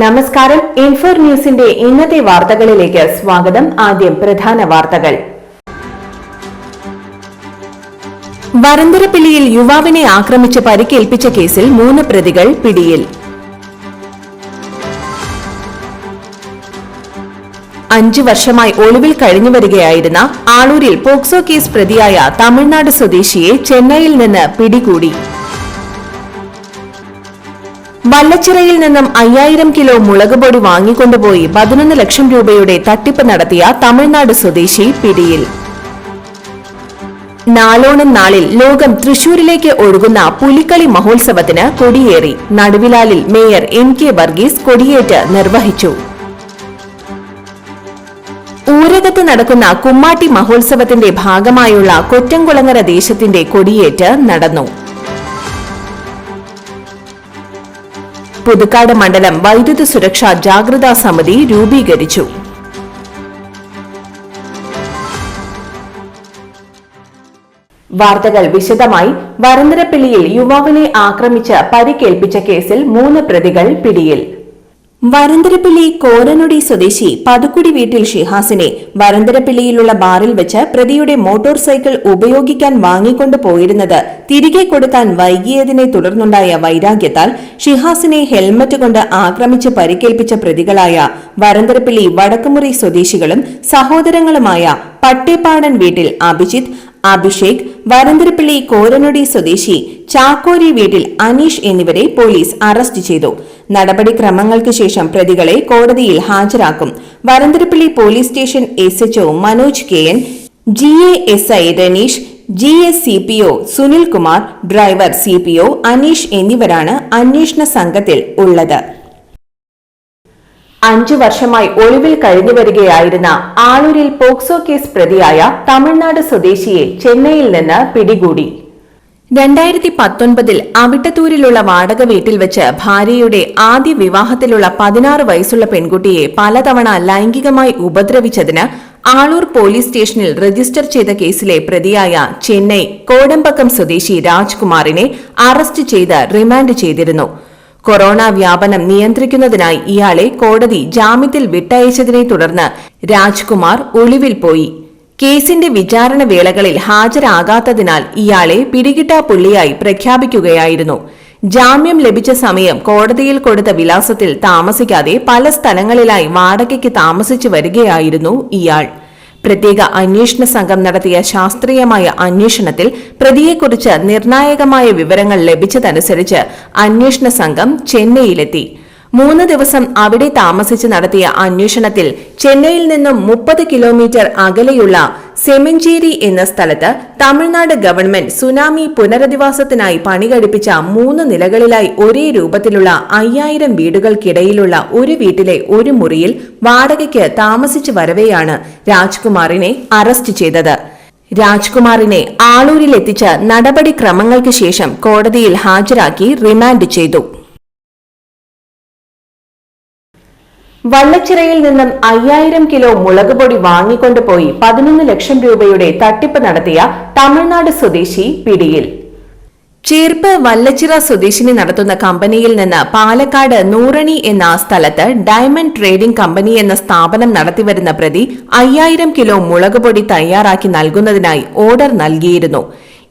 നമസ്കാരം. ഇൻഫോർ ന്യൂസിന്റെ ഇന്നത്തെ വാർത്തകളിലേക്ക് സ്വാഗതം. ആദ്യം പ്രധാന വാർത്തകൾ. വരന്തരപ്പിള്ളിയിൽ യുവാവിനെ ആക്രമിച്ച് പരിക്കേൽപ്പിച്ച കേസിൽ മൂന്ന് പ്രതികൾ പിടിയിൽ. അഞ്ചു വർഷമായി ഒളിവിൽ കഴിഞ്ഞുവരികയായിരുന്ന ആളൂരിൽ പോക്സോ കേസ് പ്രതിയായ തമിഴ്നാട് സ്വദേശിയെ ചെന്നൈയിൽ നിന്ന് പിടികൂടി. വല്ലച്ചിറയിൽ നിന്നും അയ്യായിരം കിലോ മുളകുപൊടി വാങ്ങിക്കൊണ്ടുപോയി പതിനൊന്ന് ലക്ഷം രൂപയുടെ തട്ടിപ്പ് നടത്തിയ തമിഴ്നാട് സ്വദേശി പിടിയിൽ. നാലോണം നാളിൽ ലോകം തൃശൂരിലേക്ക് ഒഴുകുന്ന പുലിക്കളി മഹോത്സവത്തിന് കൊടിയേറി. നടുവിലാലിൽ മേയർ എം കെ വർഗീസ് കൊടിയേറ്റ് നിർവഹിച്ചു. ഊരകത്ത് നടക്കുന്ന കുമ്മാട്ടി മഹോത്സവത്തിന്റെ ഭാഗമായുള്ള കൊറ്റംകുളങ്ങര ദേശത്തിന്റെ കൊടിയേറ്റ് നടന്നു. പുതുക്കാട് മണ്ഡലം വൈദ്യുത സുരക്ഷാ ജാഗ്രതാ സമിതി രൂപീകരിച്ചു. വാർത്തകൾ വിശദമായി വരന്തരപ്പിള്ളിയിൽ യുവാവിനെ ആക്രമിച്ച് പരിക്കേൽപ്പിച്ച കേസിൽ മൂന്ന് പ്രതികൾ പിടിയിൽ. വരന്തരപ്പിള്ളി കോരനൊടി സ്വദേശി പതുക്കുടി വീട്ടിൽ ഷിഹാസിനെ വരന്തരപ്പിള്ളിയിലുള്ള ബാറിൽ വെച്ച് പ്രതിയുടെ മോട്ടോർ സൈക്കിൾ ഉപയോഗിക്കാൻ വാങ്ങിക്കൊണ്ടു പോയിരുന്നത് തിരികെ കൊടുക്കാൻ വൈകിയതിനെ തുടർന്നുണ്ടായ വൈരാഗ്യത്താൽ ഷിഹാസിനെ ഹെൽമറ്റ് കൊണ്ട് ആക്രമിച്ച് പരിക്കേൽപ്പിച്ച പ്രതികളായ വരന്തരപ്പിള്ളി വടക്കുമുറി സ്വദേശികളും സഹോദരങ്ങളുമായ പട്ടേപ്പാടൻ വീട്ടിൽ അഭിജിത്ത് അഭിഷേക് വരന്തരപ്പിള്ളി കോരനൊടി സ്വദേശി ചാക്കോരി വീട്ടിൽ അനീഷ് എന്നിവരെ പോലീസ് അറസ്റ്റ് ചെയ്തു. നടപടിക്രമങ്ങൾക്ക് ശേഷം പ്രതികളെ കോടതിയിൽ ഹാജരാക്കും. Varantharappally police station S H O Manoj K N G A S I Raneesh G S C P O Sunilkumar driver C P O Aneesh എന്നിവരാണ് അന്വേഷണ സംഘത്തിൽ ഉള്ളത്. അഞ്ചു വർഷമായി ഒളിവിൽ കഴിഞ്ഞുവരികയായിരുന്ന ആളൂരിൽ പോക്സോ കേസ് പ്രതിയായ തമിഴ്നാട് സ്വദേശിയെ ചെന്നൈയിൽ നിന്ന് പിടികൂടി. രണ്ടായിരത്തി പത്തൊൻപതിൽ അവിട്ടത്തൂരിലുള്ള വാടക വീട്ടിൽ വെച്ച് ഭാര്യയുടെ ആദ്യ വിവാഹത്തിലുള്ള പതിനാറ് വയസ്സുള്ള പെൺകുട്ടിയെ പലതവണ ലൈംഗികമായി ഉപദ്രവിച്ചതിന് ആളൂർ പോലീസ് സ്റ്റേഷനിൽ രജിസ്റ്റർ ചെയ്ത കേസിലെ പ്രതിയായ ചെന്നൈ കോടമ്പക്കം സ്വദേശി രാജ്കുമാറിനെ അറസ്റ്റ് ചെയ്ത് റിമാൻഡ് ചെയ്തിരുന്നു. കൊറോണ വ്യാപനം നിയന്ത്രിക്കുന്നതിനായി ഇയാളെ കോടതി ജാമ്യത്തിൽ വിട്ടയച്ചതിനെ തുടർന്ന് രാജ്കുമാർ ഒളിവിൽ പോയി. കേസിന്റെ വിചാരണ വേളകളിൽ ഹാജരാകാത്തതിനാൽ ഇയാളെ പിടികിട്ടാപ്പുള്ളിയായി പ്രഖ്യാപിക്കുകയായിരുന്നു. ജാമ്യം ലഭിച്ച സമയം കോടതിയിൽ കൊടുത്ത വിലാസത്തിൽ താമസിക്കാതെ പല സ്ഥലങ്ങളിലായി വാടകയ്ക്ക് താമസിച്ചു വരികയായിരുന്നു ഇയാൾ. പ്രത്യേക അന്വേഷണ സംഘം നടത്തിയ ശാസ്ത്രീയമായ അന്വേഷണത്തിൽ പ്രതിയെക്കുറിച്ച് നിർണായകമായ വിവരങ്ങൾ ലഭിച്ചതനുസരിച്ച് അന്വേഷണ സംഘം ചെന്നൈയിലെത്തി. മൂന്ന് ദിവസം അവിടെ താമസിച്ച് നടത്തിയ അന്വേഷണത്തിൽ ചെന്നൈയിൽ നിന്നും മുപ്പത് കിലോമീറ്റർ അകലെയുള്ള സെമഞ്ചേരി എന്ന സ്ഥലത്ത് തമിഴ്നാട് ഗവൺമെന്റ് സുനാമി പുനരധിവാസത്തിനായി പണികഴിപ്പിച്ച മൂന്ന് നിലകളിലായി ഒരേ രൂപത്തിലുള്ള അയ്യായിരം വീടുകൾക്കിടയിലുള്ള ഒരു വീട്ടിലെ ഒരു മുറിയിൽ വാടകയ്ക്ക് താമസിച്ചു വരവെയാണ് രാജ്കുമാറിനെ അറസ്റ്റ് ചെയ്തത്. രാജ്കുമാറിനെ ആളൂരിലെത്തിച്ച് നടപടിക്രമങ്ങൾക്ക് ശേഷം കോടതിയിൽ ഹാജരാക്കി റിമാൻഡ് ചെയ്തു. വള്ളച്ചിറയിൽ നിന്നും അയ്യായിരം കിലോ മുളക് പൊടി വാങ്ങിക്കൊണ്ടുപോയി പതിനൊന്ന് ലക്ഷം രൂപയുടെ തട്ടിപ്പ് നടത്തിയ തമിഴ്നാട് സ്വദേശി പിടിയിൽ. ചേർപ്പ് വല്ലച്ചിറ സ്വദേശിനി നടത്തുന്ന കമ്പനിയിൽ നിന്ന് പാലക്കാട് നൂറണി എന്ന സ്ഥലത്ത് ഡയമണ്ട് ട്രേഡിംഗ് കമ്പനി എന്ന സ്ഥാപനം നടത്തിവരുന്ന പ്രതി അയ്യായിരം കിലോ മുളക് പൊടി തയ്യാറാക്കി നൽകുന്നതിനായി ഓർഡർ നൽകിയിരുന്നു.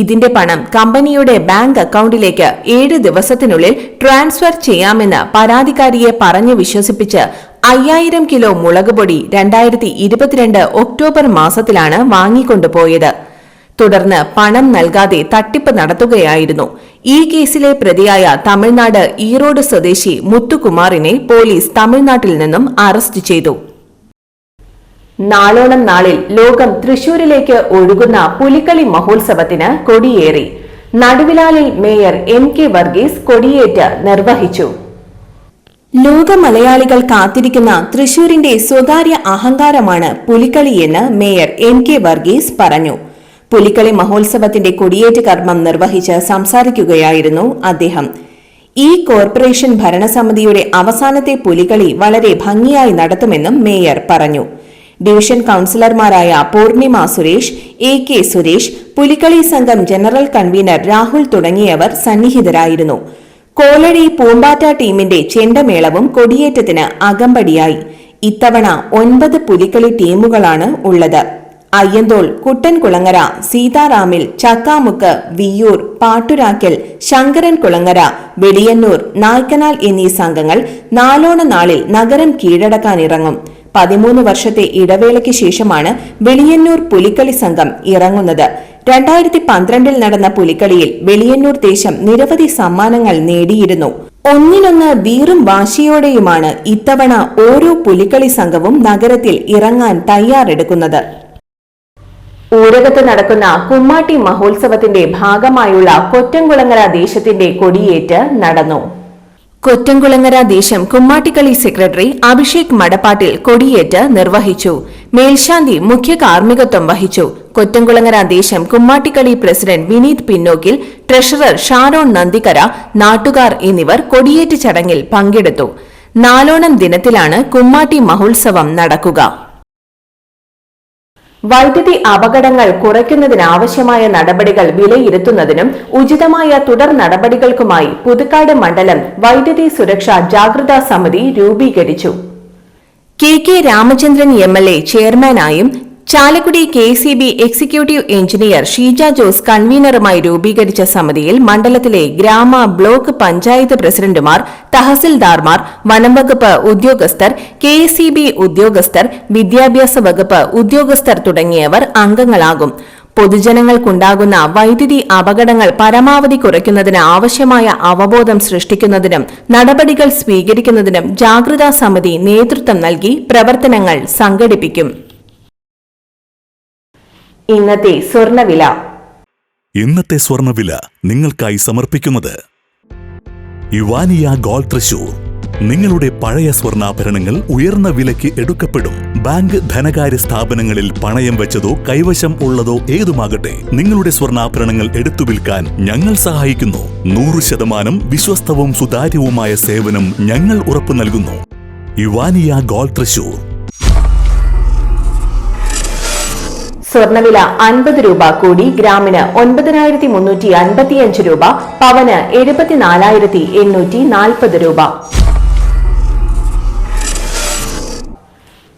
ഇതിന്റെ പണം കമ്പനിയുടെ ബാങ്ക് അക്കൌണ്ടിലേക്ക് ഏഴ് ദിവസത്തിനുള്ളിൽ ട്രാൻസ്ഫർ ചെയ്യാമെന്ന് പരാതിക്കാരിയെ പറഞ്ഞു വിശ്വസിപ്പിച്ച് അയ്യായിരം കിലോ മുളക് പൊടി രണ്ടായിരത്തി ഇരുപത്തിരണ്ട് ഒക്ടോബർ മാസത്തിലാണ് വാങ്ങിക്കൊണ്ടുപോയത്. തുടർന്ന് പണം നൽകാതെ തട്ടിപ്പ് നടത്തുകയായിരുന്നു. ഈ കേസിലെ പ്രതിയായ തമിഴ്നാട് ഈറോഡ് സ്വദേശി മുത്തുകുമാറിനെ പോലീസ് തമിഴ്നാട്ടിൽ നിന്നും അറസ്റ്റ് ചെയ്തു. നാളോണം നാളിൽ ലോകം തൃശൂരിലേക്ക് ഒഴുകുന്ന പുലിക്കളി മഹോത്സവത്തിന് കൊടിയേറി. നടുവിലാലിൽ മേയർ എം കെ വർഗീസ് കൊടിയേറ്റ് നിർവഹിച്ചു. ലോക മലയാളികൾ കാത്തിരിക്കുന്ന തൃശൂരിന്റെ സ്വകാര്യ അഹങ്കാരമാണ് പുലിക്കളിയെന്ന് മേയർ എം കെ വർഗീസ് പറഞ്ഞു. പുലിക്കളി മഹോത്സവത്തിന്റെ കൊടിയേറ്റ് കർമ്മം നിർവഹിച്ച് സംസാരിക്കുകയായിരുന്നു അദ്ദേഹം. ഈ കോർപ്പറേഷൻ ഭരണസമിതിയുടെ അവസാനത്തെ പുലികളി വളരെ ഭംഗിയായി നടത്തുമെന്നും മേയർ പറഞ്ഞു. ഡിവിഷൻ കൌൺസിലർമാരായ പൂർണിമ സുരേഷ് എ കെ സുരേഷ് പുലിക്കളി സംഘം ജനറൽ കൺവീനർ രാഹുൽ തുടങ്ങിയവർ സന്നിഹിതരായിരുന്നു. കോലഴി പൂമ്പാറ്റ ടീമിന്റെ ചെണ്ടമേളവും കൊടിയേറ്റത്തിന് അകമ്പടിയായി. ഇത്തവണ ഒൻപത് പുലിക്കളി ടീമുകളാണ് ഉള്ളത്. അയ്യന്തോൾ കുട്ടൻകുളങ്ങര സീതാറാമിൽ ചക്കാമുക്ക് വിയ്യൂർ പാട്ടുരാക്കൽ ശങ്കരൻ കുളങ്ങര വെടിയന്നൂർ നായ്ക്കനാൽ എന്നീ സംഘങ്ങൾ നാലോണ നാളിൽ നഗരം കീഴടക്കാനിറങ്ങും. പതിമൂന്ന് വർഷത്തെ ഇടവേളയ്ക്ക് ശേഷമാണ് വെളിയന്നൂർ പുലിക്കളി സംഘം ഇറങ്ങുന്നത്. രണ്ടായിരത്തി പന്ത്രണ്ടിൽ നടന്ന പുലിക്കളിയിൽ വെളിയന്നൂർ ദേശം നിരവധി സമ്മാനങ്ങൾ നേടിയിരുന്നു. ഒന്നിനൊന്ന് വീറും വാശിയോടെയുമാണ് ഇത്തവണ ഓരോ പുലിക്കളി സംഘവും നഗരത്തിൽ ഇറങ്ങാൻ തയ്യാറെടുക്കുന്നത്. ഊരകത്ത് നടക്കുന്ന കുമ്മാട്ടി മഹോത്സവത്തിന്റെ ഭാഗമായുള്ള കൊറ്റംകുളങ്ങര ദേശത്തിന്റെ കൊടിയേറ്റ് നടന്നു. കൊറ്റംകുളങ്ങര ദേശം കുമ്മാട്ടിക്കളി സെക്രട്ടറി അഭിഷേക് മടപ്പാട്ടിൽ കൊടിയേറ്റ് നിർവഹിച്ചു. മേൽശാന്തി മുഖ്യ കാർമ്മികത്വം വഹിച്ചു. കൊറ്റംകുളങ്ങര ദേശം Kummattikkali president Vineeth Pinnokkil treasurer Sharon Nandikkara നാട്ടുകാർ എന്നിവർ കൊടിയേറ്റ് ചടങ്ങിൽ പങ്കെടുത്തു. നാലോണം ദിനത്തിലാണ് കുമ്മാട്ടി മഹോത്സവം നടക്കുക. വൈദ്യുതി അപകടങ്ങൾ കുറയ്ക്കുന്നതിനാവശ്യമായ നടപടികൾ വിലയിരുത്തുന്നതിനും ഉചിതമായ തുടർ നടപടികൾക്കുമായി പുതുക്കാട് മണ്ഡലം വൈദ്യുതി സുരക്ഷാ ജാഗ്രതാ സമിതി രൂപീകരിച്ചു. K K Ramachandran M L A ചെയർമാനായും Chalakudy K C B executive engineer Sheeja Jose കൺവീനറുമായി രൂപീകരിച്ച സമിതിയിൽ മണ്ഡലത്തിലെ ഗ്രാമ ബ്ലോക്ക് പഞ്ചായത്ത് പ്രസിഡന്റുമാർ തഹസിൽദാർമാർ വനംവകുപ്പ് ഉദ്യോഗസ്ഥർ കെ ഉദ്യോഗസ്ഥർ വിദ്യാഭ്യാസ വകുപ്പ് ഉദ്യോഗസ്ഥർ തുടങ്ങിയവർ അംഗങ്ങളാകും. പൊതുജനങ്ങൾക്കുണ്ടാകുന്ന വൈദ്യുതി അപകടങ്ങൾ പരമാവധി കുറയ്ക്കുന്നതിന് ആവശ്യമായ അവബോധം സൃഷ്ടിക്കുന്നതിനും നടപടികൾ സ്വീകരിക്കുന്നതിനും ജാഗ്രതാ സമിതി നേതൃത്വം നൽകി പ്രവർത്തനങ്ങൾ സംഘടിപ്പിക്കും. ഇന്നത്തെ സ്വർണവില. ഇന്നത്തെ സ്വർണവില നിങ്ങൾക്കായി സമർപ്പിക്കുന്നത് യുവാനിയ ഗോൾഡ് തൃശൂർ. നിങ്ങളുടെ പഴയ സ്വർണാഭരണങ്ങൾ ഉയർന്ന വിലയ്ക്ക് എടുക്കപ്പെടും. ബാങ്ക് ധനകാര്യ സ്ഥാപനങ്ങളിൽ പണയം വെച്ചതോ കൈവശം ഉള്ളതോ ഏതുമാകട്ടെ നിങ്ങളുടെ സ്വർണാഭരണങ്ങൾ എടുത്തു വിൽക്കാൻ ഞങ്ങൾ സഹായിക്കുന്നു. നൂറ് ശതമാനം വിശ്വസ്തവും സുതാര്യവുമായ സേവനം ഞങ്ങൾ ഉറപ്പു നൽകുന്നു. യുവാനിയ ഗോൾ തൃശൂർ. സ്വർണവില അൻപത് രൂപ കൂടി ഗ്രാമിന് ഒൻപതിനായിരത്തി മുന്നൂറ്റി അൻപത്തിയഞ്ച് രൂപ പവന് എഴുപത്തിനാലായിരത്തി എണ്ണൂറ്റി നാൽപ്പത് രൂപ.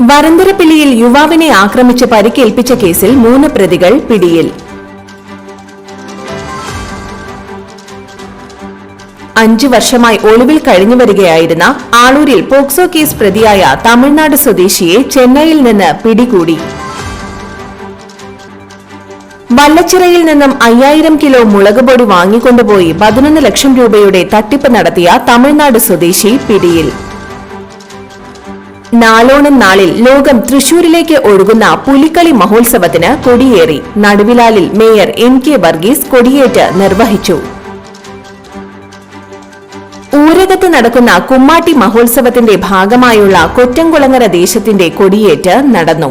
വരന്തരപ്പിള്ളിയിൽ യുവാവിനെ ആക്രമിച്ച് പരിക്കേൽപ്പിച്ച കേസിൽ മൂന്ന് പ്രതികൾ പിടിയിൽ. അഞ്ചു വർഷമായി ഒളിവിൽ കഴിഞ്ഞു വരികയായിരുന്ന ആളൂരിൽ പോക്സോ കേസ് പ്രതിയായ തമിഴ്നാട് സ്വദേശിയെ ചെന്നൈയിൽ നിന്ന് പിടികൂടി. വല്ലച്ചിറയിൽ നിന്നും അയ്യായിരം കിലോ മുളകുപൊടി വാങ്ങിക്കൊണ്ടുപോയി പതിനൊന്ന് ലക്ഷം രൂപയുടെ തട്ടിപ്പ് നടത്തിയ തമിഴ്നാട് സ്വദേശി പിടിയിൽ. നാലോണം നാളിൽ ലോകം തൃശൂരിലേക്ക് ഒഴുകുന്ന പുലിക്കളി മഹോത്സവത്തിന് കൊടിയേറി. നടുവിലാലിൽ മേയർ എൻ കെ വർഗീസ് കൊടിയേറ്റ് നിർവഹിച്ചു. ഊരകത്ത് നടക്കുന്ന കുമ്മാട്ടി മഹോത്സവത്തിന്റെ ഭാഗമായുള്ള കൊറ്റംകുളങ്ങര ദേശത്തിന്റെ കൊടിയേറ്റ് നടന്നു.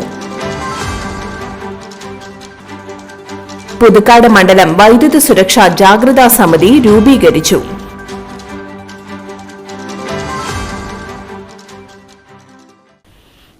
പുതുക്കാട് മണ്ഡലം വൈദ്യുത സുരക്ഷാ ജാഗ്രതാ സമിതി രൂപീകരിച്ചു.